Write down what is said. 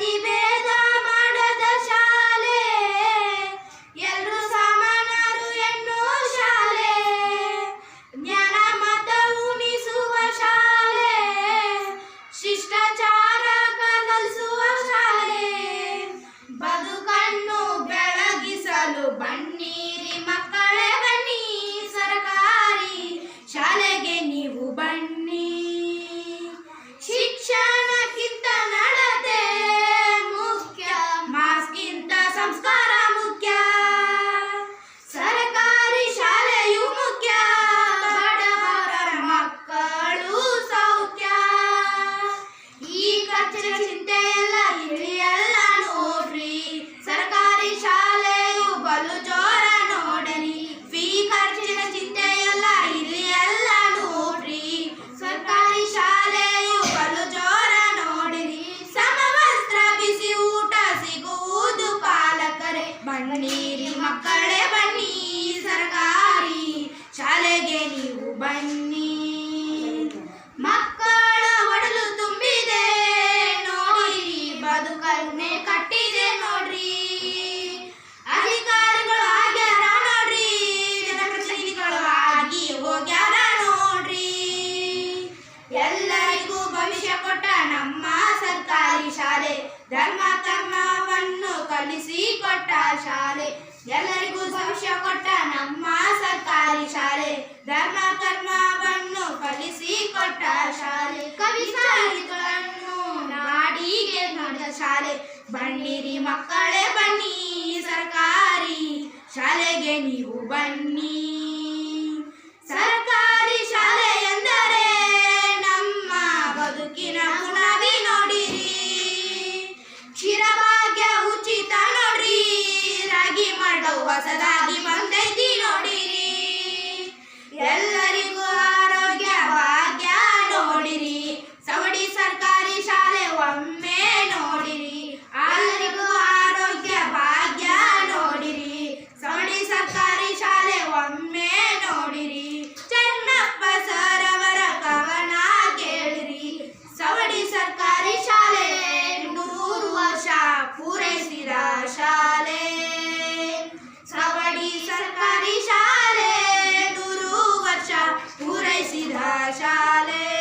দিবে ಬನ್ನಿರಿ ಮಕ್ಕಳೇ ಬನ್ನಿ ಸರ್ಕಾರಿ ಶಾಲೆಗೆ ನೀವು ಬನ್ನಿ. ಮಕ್ಕಳ ಒಡಲು ತುಂಬಿದೆ ನೋಡಿರಿ ಬದುಕನ್ನೇ ಕಟ್ಟಿದೆ ನೋಡ್ರಿ. ಅಧಿಕಾರಿಗಳು ಆಗ್ಯಾರ ನೋಡ್ರಿ, ಜನಪ್ರತಿನಿಧಿಗಳು ಆಗಿ ಹೋಗ್ಯಾರ ನೋಡ್ರಿ. ಎಲ್ಲರಿಗೂ ಭವಿಷ್ಯ ಕೊಟ್ಟ ನಮ್ಮ ಸರ್ಕಾರಿ ಶಾಲೆ, ಧರ್ಮ ಕರ್ಮವನ್ನು ಕಲಿಸಿ ಕೊಟ್ಟ ಶಾಲೆ. ಎಲ್ಲರಿಗೂ ಭವಿಷ್ಯ ಕೊಟ್ಟ ನಮ್ಮ ಸರ್ಕಾರಿ ಶಾಲೆ. ಧರ್ಮ ಕರ್ಮವನ್ನು ಕಲಿಸಿ ಕೊಟ್ಟ ಶಾಲೆ. ಕವಿ ಸಾಹಿತಿಗಳನ್ನು ನಾಡಿಗೆ ನೋಡಿದ ಶಾಲೆ. ಬನ್ನಿರಿ ಮಕ್ಕಳೇ ಬನ್ನಿ ಸರ್ಕಾರಿ ಶಾಲೆಗೆ ನೀವು ಬನ್ನಿ. ಹೊಸದಾಗಿ ಶಾಲೆ